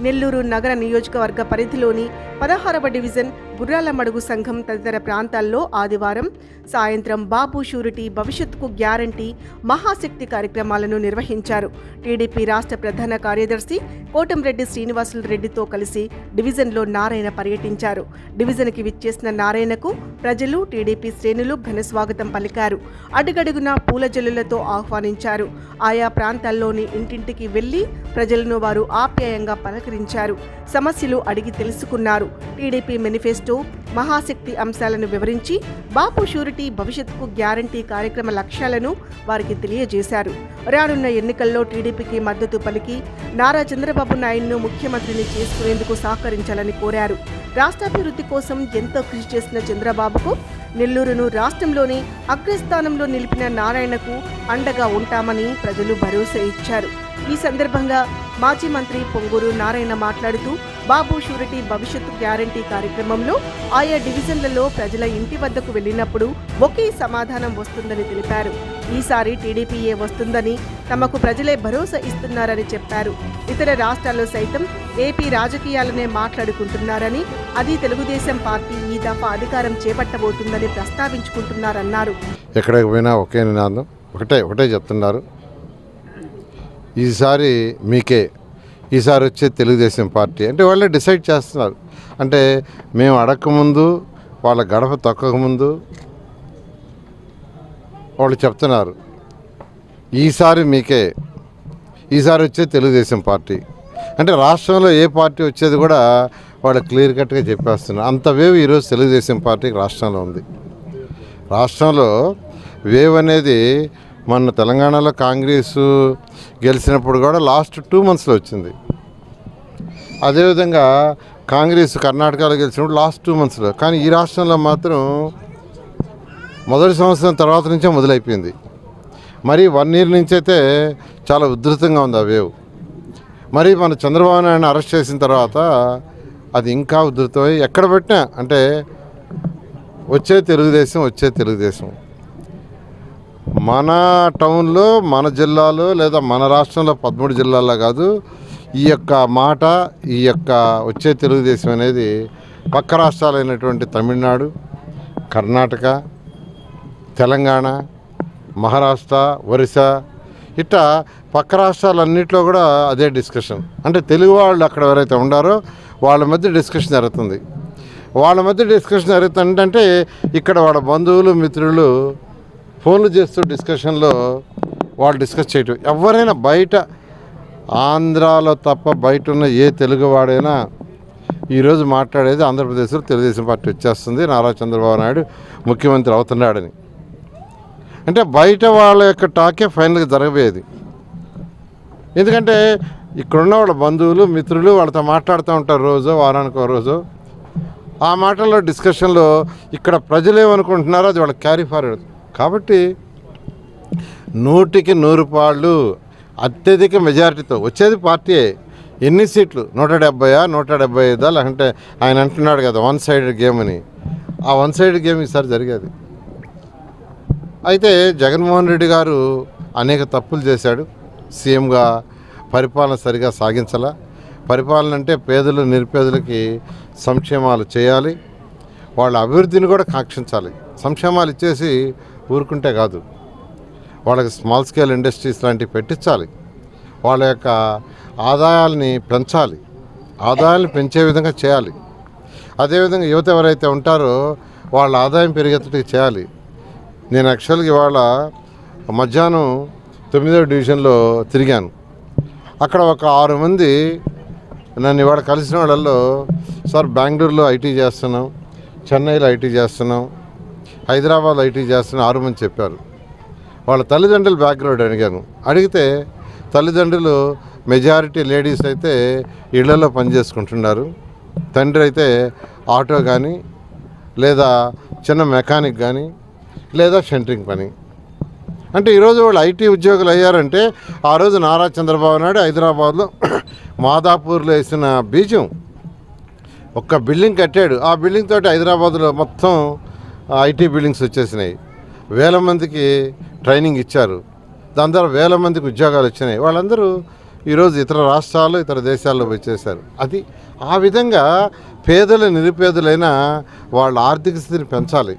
నెల్లూరు నగర నియోజకవర్గ పరిధిలోని పదహారవ డివిజన్ బుర్రాలమడుగు సంఘం తదితర ప్రాంతాల్లో ఆదివారం సాయంత్రం బాబు షూరిటీ భవిష్యత్తుకు గ్యారంటీ మహాశక్తి కార్యక్రమాలను నిర్వహించారు. టీడీపీ రాష్ట్ర ప్రధాన కార్యదర్శి కోటంరెడ్డి శ్రీనివాసులు రెడ్డితో కలిసి డివిజన్లో నారాయణ పర్యటించారు. డివిజన్కి విచ్చేసిన నారాయణకు ప్రజలు టీడీపీ శ్రేణులు ఘన స్వాగతం పలికారు. అడుగడుగునా పూల జల్లులతో ఆహ్వానించారు. ఆయా ప్రాంతాల్లోని ఇంటింటికి వెళ్ళి ప్రజలను వారు ఆప్యాయంగా పలకరించారు. సమస్యలు అడిగి తెలుసుకున్నారు. టీడీపీ మేనిఫెస్టో మహాశక్తి అంశాలను వివరించి బాపు షూరిటీ భవిష్యత్తుకు గ్యారంటీ కార్యక్రమ లక్ష్యాలను వారికి తెలియజేశారు. రానున్న ఎన్నికల్లో టీడీపీకి మద్దతు పలికి నారా చంద్రబాబు నాయుడును ముఖ్యమంత్రిని చేసుకునేందుకు సహకరించాలని కోరారు. రాష్ట్రాభివృద్ధి కోసం ఎంతో కృషి చేసిన చంద్రబాబుకు నెల్లూరును రాష్ట్రంలోని అగ్రస్థానంలో నిలిపిన నారాయణకు అండగా ఉంటామని ప్రజలు భరోసా ఇచ్చారు. ఈ సందర్భంగా మాజీ మంత్రి పొంగూరు నారాయణ మాట్లాడుతూ బాబు షూరిటీ భవిష్యత్తు గ్యారంటీ కార్యక్రమంలో ఆయా డివిజన్లలో ప్రజల ఇంటి వద్దకు వెళ్ళినప్పుడు ఒకే సమాధానం వస్తుందని తెలిపారు. ఈసారి టీడీపీఏ వస్తుందని తమకు ప్రజలే భరోసా ఇస్తున్నారని చెప్పారు. ఇతర రాష్ట్రాల్లో సైతం ఏపీ రాజకీయాలనే మాట్లాడుకుంటున్నారని అది తెలుగుదేశం పార్టీ ఈ దఫా అధికారం చేపట్టబోతుందని ప్రస్తావించుకుంటున్నారన్నారు. ఎక్కడికి పోయినా ఒకే నినాదం. ఒకటే ఒకటే చెప్తున్నారు. ఈసారి మీకే ఈసారి వచ్చే తెలుగుదేశం పార్టీ. అంటే వాళ్ళే డిసైడ్ చేస్తున్నారు. అంటే మేము అడగకముందు వాళ్ళ గడప తొక్కకముందు వాళ్ళు చెప్తున్నారు. ఈసారి మీకే. ఈసారి వచ్చే తెలుగుదేశం పార్టీ. అంటే రాష్ట్రంలో ఏ పార్టీ వచ్చేది కూడా వాళ్ళు క్లియర్ కట్గా చెప్పేస్తున్నారు. అంత వేవ్ ఈరోజు తెలుగుదేశం పార్టీకి రాష్ట్రంలో ఉంది. రాష్ట్రంలో వేవ్ అనేది మన తెలంగాణలో కాంగ్రెస్ గెలిచినప్పుడు కూడా లాస్ట్ టూ మంత్స్లో వచ్చింది. అదేవిధంగా కాంగ్రెస్ కర్ణాటకలో గెలిచినప్పుడు లాస్ట్ టూ మంత్స్లో కానీ ఈ రాష్ట్రంలో మాత్రం మొదటి సంవత్సరం తర్వాత నుంచే మొదలైపోయింది. మరి వన్ ఇయర్ నుంచి అయితే చాలా ఉధృతంగా ఉంది ఆ వేవ్. మరి మన చంద్రబాబు నాయుడు అరెస్ట్ చేసిన తర్వాత అది ఇంకా ఉధృతమై ఎక్కడ పెట్టినా అంటే వచ్చే తెలుగుదేశం వచ్చే తెలుగుదేశం. మన టౌన్లో మన జిల్లాలో లేదా మన రాష్ట్రంలో పదమూడు జిల్లాల్లో కాదు ఈ యొక్క మాట ఈ యొక్క వచ్చే తెలుగుదేశం అనేది పక్క రాష్ట్రాలైనటువంటి తమిళనాడు కర్ణాటక తెలంగాణ మహారాష్ట్ర ఒరిస్సా ఇట్లా పక్క రాష్ట్రాలన్నింటిలో కూడా అదే డిస్కషన్. అంటే తెలుగు వాళ్ళు అక్కడ ఎవరైతే ఉండారో వాళ్ళ మధ్య డిస్కషన్ జరుగుతుంది. వాళ్ళ మధ్య డిస్కషన్ జరుగుతుందంటే ఇక్కడ వాళ్ళ బంధువులు మిత్రులు ఫోన్లు చేస్తూ డిస్కషన్లో వాళ్ళు డిస్కస్ చేయటం. ఎవరైనా బయట ఆంధ్రాలో తప్ప బయట ఉన్న ఏ తెలుగువాడైనా ఈరోజు మాట్లాడేది ఆంధ్రప్రదేశ్లో తెలుగుదేశం పార్టీ వచ్చేస్తుంది. నారా చంద్రబాబు నాయుడు ముఖ్యమంత్రి అవుతున్నాడని. అంటే బయట వాళ్ళ యొక్క టాకే ఫైనల్గా జరగబోయేది. ఎందుకంటే ఇక్కడున్న వాళ్ళ బంధువులు మిత్రులు వాళ్ళతో మాట్లాడుతూ ఉంటారు రోజు వారానికి రోజు. ఆ మాటల్లో డిస్కషన్లో ఇక్కడ ప్రజలు ఏమనుకుంటున్నారో అది వాళ్ళకి క్యారీ ఫార్వర్డ్ కాబట్టి నూటికి నూరు పాళ్ళు అత్యధిక మెజారిటీతో వచ్చేది పార్టీయే ఎన్ని సీట్లు? నూట డెబ్బయా నూట డెబ్బై ఐదా? లేకుంటే ఆయన అంటున్నాడు కదా వన్ సైడ్ గేమ్ అని. ఆ వన్ సైడ్ గేమ్ ఈసారి జరిగేది. అయితే జగన్మోహన్ రెడ్డి గారు అనేక తప్పులు చేశాడు. సీఎంగా పరిపాలన సరిగా సాగించాల. పరిపాలన అంటే పేదలు నిరుపేదలకి సంక్షేమాలు చేయాలి. వాళ్ళ అభివృద్ధిని కూడా కాంక్షించాలి. సంక్షేమాలు ఇచ్చేసి ఊరుకుంటే కాదు. వాళ్ళకి స్మాల్ స్కేల్ ఇండస్ట్రీస్ లాంటివి పెట్టించాలి. వాళ్ళ యొక్క ఆదాయాల్ని పెంచాలి. ఆదాయాన్ని పెంచే విధంగా చేయాలి. అదేవిధంగా యువత ఎవరైతే ఉంటారో వాళ్ళ ఆదాయం పెరిగేటట్టు చేయాలి. నేను యాక్చువల్గా ఇవాళ మధ్యాహ్నం తొమ్మిదవ డివిజన్లో తిరిగాను. అక్కడ ఒక ఆరు మంది నన్ను ఇవాళ కలిసిన వాళ్ళల్లో సార్ బెంగళూరులో ఐటీ చేస్తున్నాం చెన్నైలో ఐటీ చేస్తున్నాం హైదరాబాద్ ఐటీ చేస్తున్న ఆరు మంది చెప్పారు. వాళ్ళ తల్లిదండ్రుల బ్యాక్గ్రౌండ్ అడిగాను. అడిగితే తల్లిదండ్రులు మెజారిటీ లేడీస్ అయితే ఇళ్ళలో పనిచేసుకుంటున్నారు. తండ్రి అయితే ఆటో కానీ లేదా చిన్న మెకానిక్ కానీ లేదా షెంటరింగ్ పని. అంటే ఈరోజు వాళ్ళు ఐటీ ఉద్యోగులు అయ్యారంటే ఆ రోజు నారా చంద్రబాబు నాయుడు హైదరాబాద్లో మాదాపూర్లో వేసిన బీజం ఒక్క బిల్డింగ్ కట్టాడు. ఆ బిల్డింగ్ తోటి హైదరాబాద్లో మొత్తం ఐటీ బిల్డింగ్స్ వచ్చేసినాయి. వేల మందికి ట్రైనింగ్ ఇచ్చారు. దాని ద్వారా వేల మందికి ఉద్యోగాలు వచ్చినాయి. వాళ్ళందరూ ఈరోజు ఇతర రాష్ట్రాలు ఇతర దేశాల్లో వచ్చేసారు అది ఆ విధంగా పేదలు నిరుపేదలైన వాళ్ళ ఆర్థిక స్థితిని పెంచాలి.